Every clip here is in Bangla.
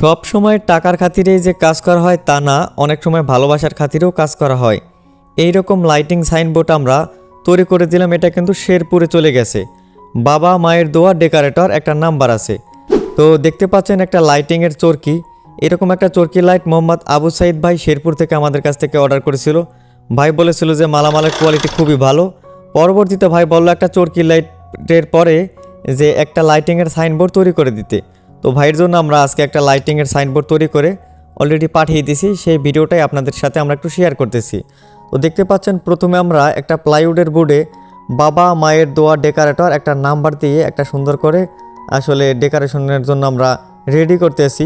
সব সময় টাকার খাতিরেই যে কাজ করা হয় তা না, অনেক সময় ভালোবাসার খাতিরেও কাজ করা হয়। এই রকম লাইটিং সাইনবোর্ড আমরা তৈরি করে দিলাম, এটা কিন্তু শেরপুরে চলে গেছে। বাবা মায়ের দোয়া ডেকারেটর একটা নাম্বার আছে। তো দেখতে পাচ্ছেন একটা লাইটিংয়ের চরকি। এরকম একটা চরকি লাইট মোহাম্মদ আবু সাইদ ভাই শেরপুর থেকে আমাদের কাছ থেকে অর্ডার করেছিল। ভাই বলেছিল যে মালামালের কোয়ালিটি খুবই ভালো। পরবর্তীতে ভাই বলল একটা চরকি লাইটের পরে যে একটা লাইটিংয়ের সাইনবোর্ড তৈরি করে দিতে। তো ভাইয়ের জন্য আমরা আজকে একটা লাইটিংয়ের সাইনবোর্ড তৈরি করে অলরেডি পাঠিয়ে দিয়েছি, সেই ভিডিওটাই আপনাদের সাথে আমরা একটু শেয়ার করতেছি। তো দেখতে পাচ্ছেন, প্রথমে আমরা একটা প্লাইউডের বোর্ডে বাবা মায়ের দোয়া ডেকারেটর একটা নাম্বার দিয়ে একটা সুন্দর করে আসলে ডেকোরেশনের জন্য আমরা রেডি করতেছি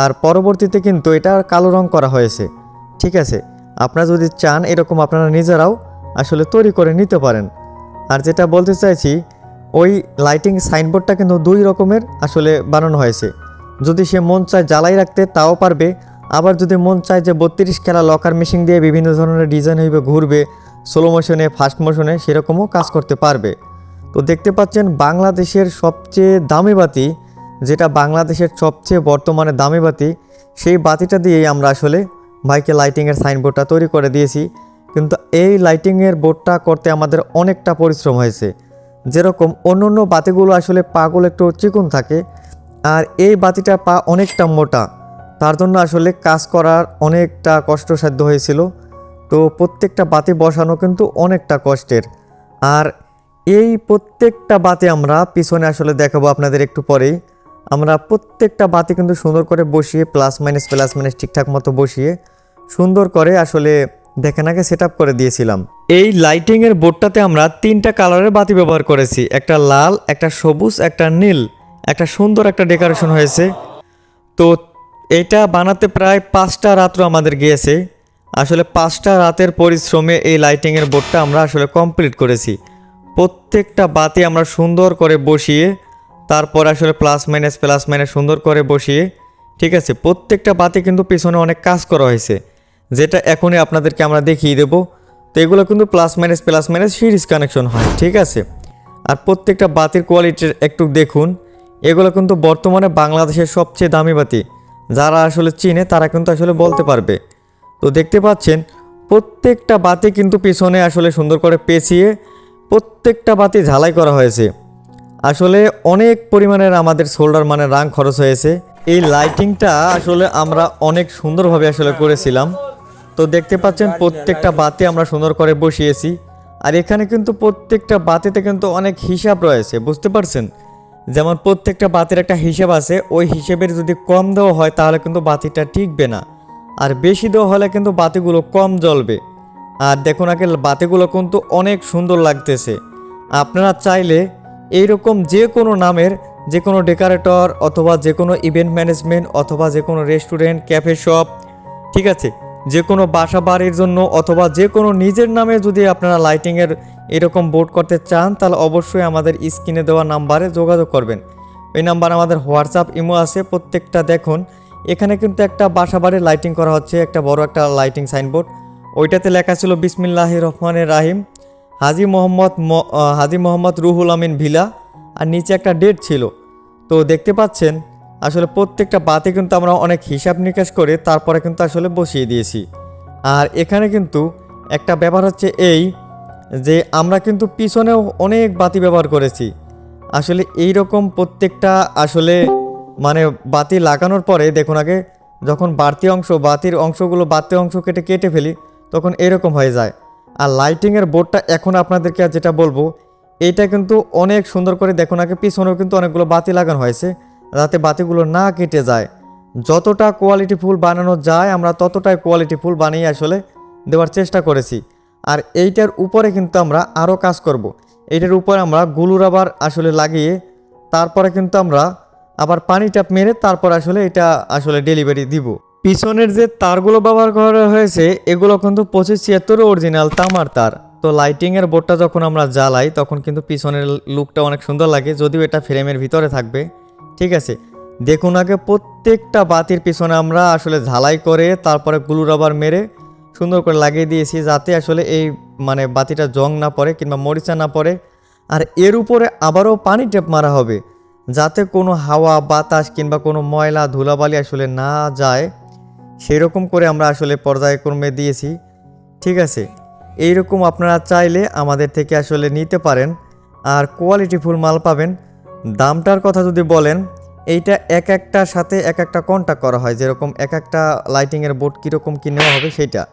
আর পরবর্তীতে কিন্তু এটা কালো রং করা হয়েছে, ঠিক আছে? আপনারা যদি চান এরকম আপনারা নিজেরাও আসলে তৈরি করে নিতে পারেন। আর যেটা বলতে চাইছি ওই লাইটিং সাইনবোর্ডটা কিন্তু দুই রকমের আসলে বানানো হয়েছে। যদি সে মন চায় জ্বালাই রাখতে, তাও পারবে। আবার যদি মন চায় যে বত্রিশ খেলা লকার মেশিন দিয়ে বিভিন্ন ধরনের ডিজাইন হইবে, ঘুরবে স্লো মোশনে ফাস্ট মোশনে সেরকমও কাজ করতে পারবে। তো দেখতে পাচ্ছেন বাংলাদেশের সবচেয়ে দামি বাতি, যেটা বাংলাদেশের সবচেয়ে বর্তমানে দামি বাতি, সেই বাতিটা দিয়েই আমরা আসলে ভাইকে লাইটিংয়ের সাইনবোর্ডটা তৈরি করে দিয়েছি। কিন্তু এই লাইটিংয়ের বোর্ডটা করতে আমাদের অনেকটা পরিশ্রম হয়েছে। যেরকম অন্য অন্য বাতিগুলো আসলে পাগুলো একটু চিকন থাকে, আর এই বাতিটার পা অনেকটা মোটা। তার জন্য আসলে কাজ করার অনেকটা কষ্টসাধ্য হয়েছিল। তো প্রত্যেকটা বাতি বসানো কিন্তু অনেকটা কষ্টের। আর এই প্রত্যেকটা বাতি আমরা পিছনে আসলে দেখাবো আপনাদের একটু পরেই। আমরা প্রত্যেকটা বাতি কিন্তু সুন্দর করে বসিয়ে প্লাস মাইনাস প্লাস মাইনাস ঠিকঠাক মতো বসিয়ে, সুন্দর করে আসলে দেখেন আগে সেট করে দিয়েছিলাম। এই লাইটিংয়ের বোর্ডটাতে আমরা তিনটা কালারের বাতি ব্যবহার করেছি। একটা লাল, একটা সবুজ, একটা নীল। একটা সুন্দর একটা ডেকোরেশন হয়েছে। তো এটা বানাতে প্রায় পাঁচটা রাত্র আমাদের গিয়েছে। আসলে পাঁচটা রাতের পরিশ্রমে এই লাইটিংয়ের বোর্ডটা আমরা আসলে কমপ্লিট করেছি। প্রত্যেকটা বাতি আমরা সুন্দর করে বসিয়ে, তারপর আসলে প্লাস মাইনাস প্লাস মাইনাস সুন্দর করে বসিয়ে, ঠিক আছে? প্রত্যেকটা বাতি কিন্তু পিছনে অনেক কাজ করা হয়েছে। যেটা এখনই আপনাদেরকে আমরা দেখিয়ে দেবো। তো এগুলো কিন্তু plus minus plus minus series connection হয়, ঠিক আছে? আর প্রত্যেকটা বাতির কোয়ালিটির একটু দেখুন। এগুলো কিন্তু বর্তমানে বাংলাদেশের সবচেয়ে দামি বাতি। যারা আসলে চিনে, তারা কিন্তু আসলে বলতে পারবে। তো দেখতে পাচ্ছেন, প্রত্যেকটা বাতি কিন্তু পিছনে আসলে সুন্দর করে পেঁচিয়ে প্রত্যেকটা বাতি ঝালাই করা হয়েছে। আসলে অনেক পরিমাণের আমাদের শোল্ডার মানে রাং খরচ হয়েছে। এই লাইটিংটা আসলে আমরা অনেক সুন্দরভাবে আসলে করেছিলাম। তো দেখতে পাচ্ছেন প্রত্যেকটা বাতি আমরা সুন্দর করে বসিয়েছি। আর এখানে কিন্তু প্রত্যেকটা বাতিতে কিন্তু অনেক হিসাব রয়েছে, বুঝতে পারছেন? যেমন প্রত্যেকটা বাতির একটা হিসাব আছে, ওই হিসেবের যদি কম দেওয়া হয় তাহলে কিন্তু বাতিটা টিকবে না। আর বেশি দেওয়া হলে কিন্তু বাতিগুলো কম জ্বলবে। আর দেখুন আগে বাতিগুলো কিন্তু অনেক সুন্দর লাগতেছে। আপনারা চাইলে এইরকম যে কোনো নামের যে কোনো ডেকোরেটর অথবা যে কোনো ইভেন্ট ম্যানেজমেন্ট অথবা যে কোনো রেস্টুরেন্ট, ক্যাফে, শপ, ঠিক আছে? যে কোনো বাসা বাড়ির জন্য অথবা যে কোনো নিজের নামে যদি আপনারা লাইটিংয়ের এরকম বোর্ড করতে চান, তাহলে অবশ্যই আমাদের স্ক্রিনে দেওয়া নাম্বারে যোগাযোগ করবেন। ওই নাম্বার আমাদের হোয়াটসঅ্যাপ, ইমো আছে, প্রত্যেকটা দেখুন। এখানে কিন্তু একটা বাসা বাড়ির লাইটিং করা হচ্ছে, একটা বড় একটা লাইটিং সাইনবোর্ড ওইটাতে লেখা ছিল বিসমিল্লাহ রহমানের রাহিম, হাজি মোহাম্মদ হাজি মোহাম্মদ রুহুল আমিন ভিলা। আর নিচে একটা ডেট ছিল। তো দেখতে পাচ্ছেন আসলে প্রত্যেকটা বাতে কিন্তু আমরা অনেক হিসাব নিকাশ করে তারপরে কিন্তু আসলে বসিয়ে দিয়েছি। আর এখানে কিন্তু একটা ব্যাপার হচ্ছে এই যে আমরা কিন্তু পিছনেও অনেক বাতি ব্যবহার করেছি। আসলে এই রকম প্রত্যেকটা আসলে মানে বাতি লাগানোর পরে দেখুন আগে যখন বাড়তি অংশ, বাতির অংশগুলো বাড়তি অংশ কেটে কেটে ফেলি তখন এরকম হয়ে যায়। আর লাইটিংয়ের বোর্ডটা এখন আপনাদেরকে যেটা বলব, এটা কিন্তু অনেক সুন্দর করে দেখুন আগে পিছনেও কিন্তু অনেকগুলো বাতি লাগানো হয়েছে। যাতে বাতিগুলো না কেটে যায়। যতটা কোয়ালিটি ফুল বানানো যায়, আমরা ততটাই কোয়ালিটি ফুল বানিয়ে আসলে দেওয়ার চেষ্টা করেছি। আর এইটার উপরে কিন্তু আমরা আরও কাজ করব। এইটার উপরে আমরা গুলু রাবার আসলে লাগিয়ে, তারপরে কিন্তু আমরা আবার পানি ট্যাপ মেরে তারপর আসলে এটা আসলে ডেলিভারি দিব। পিছনের যে তারগুলো ব্যবহার করা হয়েছে, এগুলো কিন্তু পঁচিশ ছিয়াত্তর অরিজিনাল তামার তার। তো লাইটিংয়ের বোর্ডটা যখন আমরা জ্বালাই, তখন কিন্তু পিছনের লুকটা অনেক সুন্দর লাগে, যদিও এটা ফ্রেমের ভিতরে থাকবে। ঠিক আছে? দেখুন আগে প্রত্যেকটা বাতির পিছনে আমরা আসলে ঝালাই করে তারপরে গ্লু রাবার মেরে সুন্দর করে লাগিয়ে দিয়েছি যাতে আসলে এই মানে বাতিটা জং না পড়ে কিংবা মরিচা না পড়ে। আর এর উপরে আবারও পানি টেপ মারা হবে যাতে কোনো হাওয়া, বাতাস কিংবা কোনো ময়লা, ধুলাবালি আসলে না যায়। সেই রকম করে আমরা আসলে পর্যায়ক্রমে দিয়েছি। ঠিক আছে? এইরকম আপনারা চাইলে আমাদের থেকে আসলে নিতে পারেন। আর কোয়ালিটি ফুল মাল পাবেন। দামটার কথা যদি বলেন, এইটা এক একটার সাথে এক একটা কন্ট্যাক্ট করা হয়, যেরকম এক একটা লাইটিংয়ের বোর্ড কীরকম কী নেওয়া হবে সেইটা।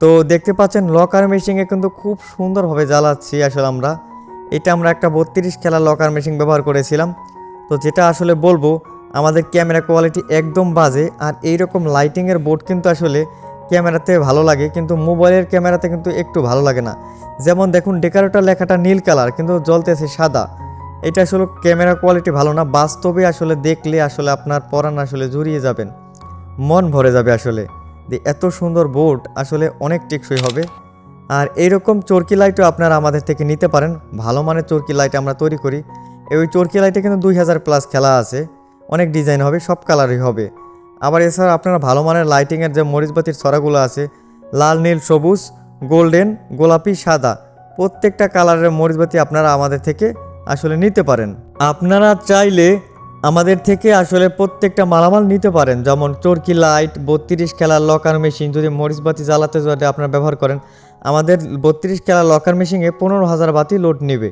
তো দেখতে পাচ্ছেন লকার মেশিনে কিন্তু খুব সুন্দরভাবে জ্বালাচ্ছি আসলে আমরা। এটা আমরা একটা বত্রিশ খেলা লকার মেশিন ব্যবহার করেছিলাম। তো যেটা আসলে বলব, আমাদের ক্যামেরা কোয়ালিটি একদম বাজে, আর এইরকম লাইটিংয়ের বোর্ড কিন্তু আসলে ক্যামেরাতে ভালো লাগে, কিন্তু মোবাইলের ক্যামেরাতে কিন্তু একটু ভালো লাগে না। যেমন দেখুন ডেকারেটর লেখাটা নীল কালার কিন্তু জ্বলতেছে সাদা। এটা আসলে ক্যামেরা কোয়ালিটি ভালো না, বাস্তবে আসলে দেখলে আসলে আপনার পরাণ আসলে জুড়িয়ে যাবেন। মন ভরে যাবে আসলে। যে এত সুন্দর বোর্ড আসলে অনেক টেকসই হবে। আর এইরকম চরকি লাইটও আপনারা আমাদের থেকে নিতে পারেন। ভালো মানের চরকি লাইট আমরা তৈরি করি। ওই চরকি লাইটে কিন্তু দুই হাজার প্লাস খেলা আছে। অনেক ডিজাইন হবে, সব কালারই হবে। আবার এছাড়া আপনারা ভালো মানের লাইটিংয়ের যে মরিচবাতির ছড়াগুলো আছে, লাল, নীল, সবুজ গোল্ডেন গোলাপি, সাদা, প্রত্যেকটা কালারের মরিচবাতি আপনারা আমাদের থেকে আসলে নিতে পারেন। আপনারা চাইলে আমাদের থেকে আসলে প্রত্যেকটা মালামাল নিতে পারেন। যেমন চরকি লাইট, বত্রিশ খেলার লকার মেশিন, যদি মরিচ বাতি জ্বালাতে যদি আপনারা ব্যবহার করেন, আমাদের বত্রিশ খেলার লকার মেশিনে পনেরো হাজার বাতি লোড নেবে।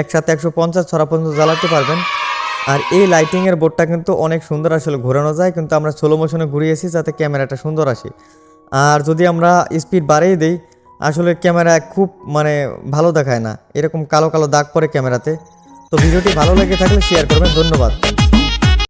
একসাথে একশো পঞ্চাশ ছড়া পর্যন্ত জ্বালাতে পারবেন। আর এই লাইটিংয়ের বোর্ডটা কিন্তু অনেক সুন্দর আসলে ঘোরানো যায়, কিন্তু আমরা স্লো মোশনে ঘুরিয়েছি যাতে ক্যামেরাটা সুন্দর আসে। আর যদি আমরা স্পিড বাড়িয়ে দিই আসলে ক্যামেরা খুব মানে ভালো দেখায় না। এরকম কালো কালো দাগ পরে ক্যামেরাতে। তো ভিডিওটি ভালো লেগে থাকলে শেয়ার করবেন। ধন্যবাদ।